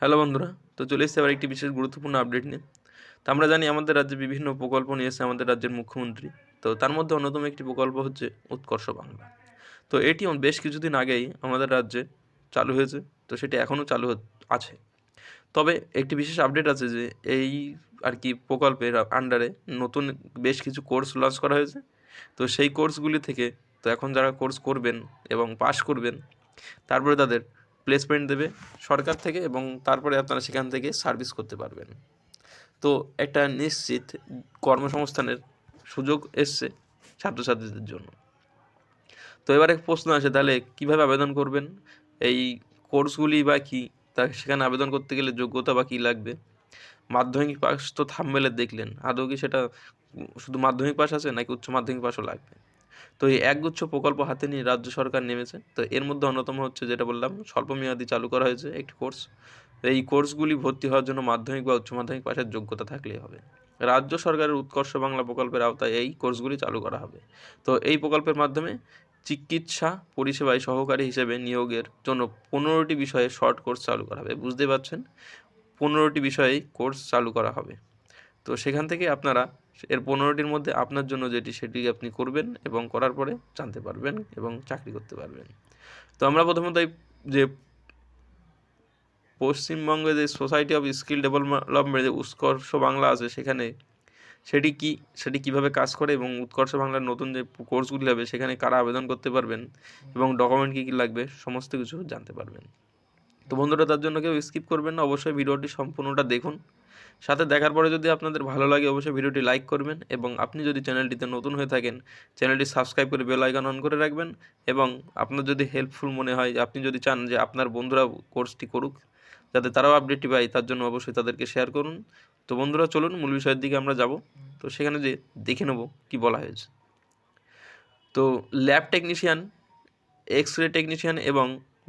Hello বন্ধুরা, তো চলে এসেছে আবার একটি বিশেষ গুরুত্বপূর্ণ আপডেট নিয়ে। তো আমরা জানি আমাদের রাজ্যে বিভিন্ন প্রকল্প নিয়ে এসেছে আমাদের রাজ্যের মুখ্যমন্ত্রী। তো তার মধ্যে অন্যতম একটি প্রকল্প হচ্ছে উৎকর্ষ বাংলা। তো এটি বেশ কিছুদিন আগেই আমাদের রাজ্যে চালু হয়েছে, তো সেটি এখনও চালু আছে। তবে একটি বিশেষ আপডেট আছে যে এই আর কি প্রকল্পের আন্ডারে নতুন বেশ কিছু কোর্স লঞ্চ করা হয়েছে। তো সেই কোর্সগুলি থেকে তো এখন যারা কোর্স করবেন এবং পাশ করবেন, তারপরে তাদের প্লেসমেন্ট দেবে সরকার থেকে এবং তারপরে আপনারা সেখান থেকে সার্ভিস করতে পারবেন। তো একটা নিশ্চিত কর্মসংস্থানের সুযোগ এসছে ছাত্রছাত্রীদের জন্য। তো এবারে প্রশ্ন আসে, তাহলে কীভাবে আবেদন করবেন? এই কোর্সগুলি বা কী? তা সেখানে আবেদন করতে গেলে যোগ্যতা বা কী লাগবে? মাধ্যমিক পাস তো থামমেলে দেখলেন, আদৌ কি সেটা শুধু মাধ্যমিক পাস আছে নাকি উচ্চ মাধ্যমিক পাসও লাগবে? তো এই একগুচ্ছ প্রকল্প হাতে নিয়ে রাজ্য সরকার নেমেছে। তো এর মধ্যে অন্যতম হচ্ছে যেটা বললাম, স্বল্পমেয়াদী চালু করা হয়েছে একটি কোর্স। এই কোর্সগুলি ভর্তি হওয়ার জন্য মাধ্যমিক বা উচ্চ মাধ্যমিক পাশের যোগ্যতা থাকলেই হবে। রাজ্য সরকারের উৎকর্ষ বাংলা প্রকল্পের আওতায় এই কোর্সগুলি চালু করা হবে। তো এই প্রকল্পের মাধ্যমে চিকিৎসা পরিষেবায় সহকারী হিসেবে নিয়োগের জন্য পনেরোটি বিষয়ে শর্ট কোর্স চালু করা হবে। বুঝতে পারছেন? পনেরোটি বিষয়ে কোর্স চালু করা হবে। তো সেখান থেকে আপনারা এর পনেরোটির মধ্যে আপনার জন্য যেটি সেটি আপনি করবেন এবং করার পরে জানতে পারবেন এবং চাকরি করতে পারবেন। তো আমরা প্রথমত এই যে পশ্চিমবঙ্গে যে সোসাইটি অফ স্কিল ডেভেলপমেন্ট যে উৎকর্ষ বাংলা আছে সেখানে সেটি কি, সেটি কীভাবে কাজ করে এবং উৎকর্ষ বাংলার নতুন যে কোর্সগুলি হবে সেখানে কারা আবেদন করতে পারবেন এবং ডকুমেন্ট কী কী লাগবে সমস্ত কিছু জানতে পারবেন। তো বন্ধুরা তার জন্য কেউ স্কিপ করবেন না, অবশ্যই ভিডিওটি সম্পূর্ণটা দেখুন। সাথে দেখার পরে যদি আপনাদের ভালো লাগে, অবশ্যই ভিডিওটি লাইক করবেন এবং আপনি যদি চ্যানেলটিতে নতুন হয়ে থাকেন, চ্যানেলটি সাবস্ক্রাইব করে বেল আইকন অন করে রাখবেন এবং আপনার যদি হেল্পফুল মনে হয় যে আপনি যদি চান যে আপনার বন্ধুরা কোর্সটি করুক, যাতে তারাও আপডেটটি পায়, তার জন্য অবশ্যই তাদেরকে শেয়ার করুন। তো বন্ধুরা, চলুন মূল বিষয়ের দিকে আমরা যাব। তো সেখানে যে দেখে নেব কি বলা হয়েছে। তো lab technician X ray technician এবং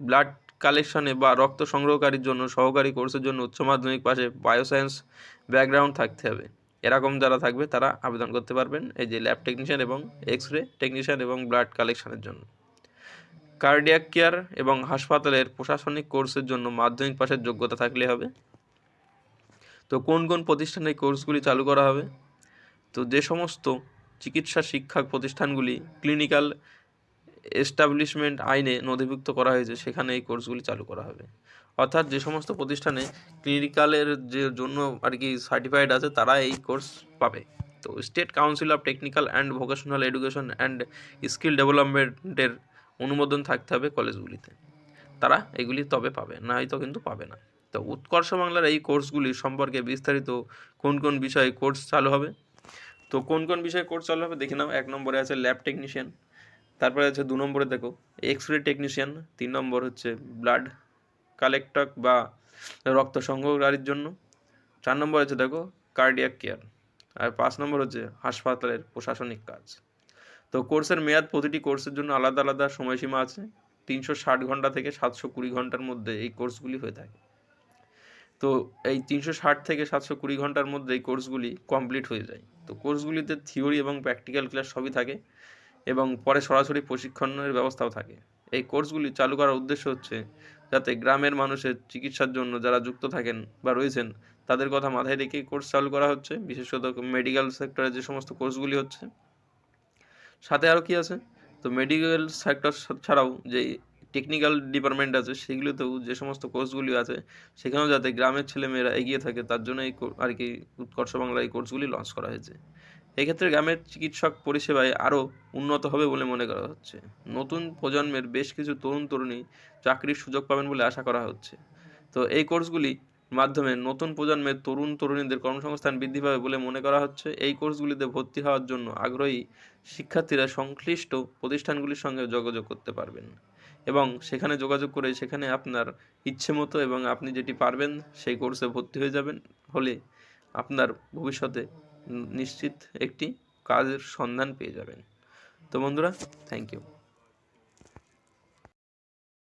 ব্লাড কালেকশনে বা রক্ত সংগ্রহকারীর জন্য সহকারী কোর্সের জন্য উচ্চ মাধ্যমিক পাশে বায়োসায়েন্স ব্যাকগ্রাউন্ড থাকতে হবে। এরকম যারা থাকবে তারা আবেদন করতে পারবেন এই যে ল্যাব টেকনিশিয়ান এবং এক্স রে টেকনিশিয়ান এবং ব্লাড কালেকশনের জন্য। কার্ডিয়াক কেয়ার এবং হাসপাতালের প্রশাসনিক কোর্সের জন্য মাধ্যমিক পাশের যোগ্যতা থাকলে হবে। তো কোন কোন প্রতিষ্ঠানে কোর্সগুলি চালু করা হবে? তো যে সমস্ত চিকিৎসা শিক্ষা প্রতিষ্ঠানগুলি, ক্লিনিক্যাল এস্টাবলিশমেন্ট আইনে নথিভুক্ত করা হয়েছে, সেখানে এই কোর্সগুলি চালু করা হবে। অর্থাৎ যে সমস্ত প্রতিষ্ঠানে ক্লিনিক্যালের যে জন্য আর কি সার্টিফাইড আছে, তারা এই কোর্স পাবে। তো state council of technical and vocational education and skill ডেভেলপমেন্টের অনুমোদন থাকতে হবে কলেজগুলিতে। তারা এগুলি তবে পাবে না হয়তো কিন্তু পাবে না। তো উৎকর্ষ বাংলার এই কোর্সগুলি সম্পর্কে বিস্তারিত কোন কোন বিষয়ে কোর্স চালু হবে? তো কোন কোন বিষয়ে কোর্স চালু হবে, দেখে নাও। এক নম্বরে আছে ল্যাব টেকনিশিয়ান। তারপরে আছে দু নম্বরে দেখো এক্স রে টেকনিশিয়ান তিন নম্বর হচ্ছে ব্লাড কালেক্টক বা রক্ত সংগ্রহকারীর জন্য। চার নম্বর আছে দেখো কার্ডিয়াক কেয়ার আর পাঁচ নম্বর হচ্ছে হাসপাতালের প্রশাসনিক কাজ। তো কোর্সের মেয়াদ প্রতিটি কোর্সের জন্য আলাদা আলাদা সময়সীমা আছে, তিনশো ষাট ঘণ্টা থেকে সাতশো কুড়ি ঘণ্টার মধ্যে এই কোর্সগুলি হয়ে থাকে। তো এই তিনশো ষাট থেকে সাতশো কুড়ি ঘণ্টার মধ্যে এই কোর্সগুলি কমপ্লিট হয়ে যায়। তো কোর্সগুলিতে থিওরি এবং প্র্যাকটিক্যাল ক্লাস সবই থাকে। এবং পরে সরাসরি প্রশিক্ষণের ব্যবস্থাও থাকে। এই কোর্সগুলি চালু করার উদ্দেশ্য হচ্ছে যাতে গ্রামের মানুষের চিকিৎসার জন্য যারা যুক্ত থাকেন বা রয়েছেন, তাদের কথা মাথায় রেখে কোর্স চালু করা হচ্ছে, বিশেষত মেডিকেল সেক্টরে যে সমস্ত কোর্সগুলি হচ্ছে। সাথে আরও কি আছে? তো মেডিকেল সেক্টর ছাড়াও যে টেকনিক্যাল ডিপার্টমেন্ট আছে, সেগুলোতেও যে সমস্ত কোর্সগুলি আছে, সেখানেও যাতে গ্রামের ছেলেমেয়েরা এগিয়ে থাকে, তার জন্য এই আর কি উৎকর্ষ বাংলা এই কোর্সগুলি লঞ্চ করা হয়েছে। এক্ষেত্রে গ্রামের চিকিৎসক পরিষেবায় আরও উন্নত হবে বলে মনে করা হচ্ছে। নতুন প্রজন্মের বেশ কিছু তরুণ তরুণী চাকরির সুযোগ পাবেন বলে আশা করা হচ্ছে। তো এই কোর্সগুলি মাধ্যমে নতুন প্রজন্মের তরুণ তরুণীদের কর্মসংস্থান বৃদ্ধি পাবে বলে মনে করা হচ্ছে। এই কোর্সগুলিতে ভর্তি হওয়ার জন্য আগ্রহী শিক্ষার্থীরা সংশ্লিষ্ট প্রতিষ্ঠানগুলির সঙ্গে যোগাযোগ করতে পারবেন এবং সেখানে যোগাযোগ করে সেখানে আপনার ইচ্ছে মতো এবং আপনি যেটি পারবেন সেই কোর্সে ভর্তি হয়ে যাবেন। হলে আপনার ভবিষ্যতে নিশ্চিত একটি কাজের সন্ধান পেয়ে যাবেন। তো বন্ধুরা থ্যাংক ইউ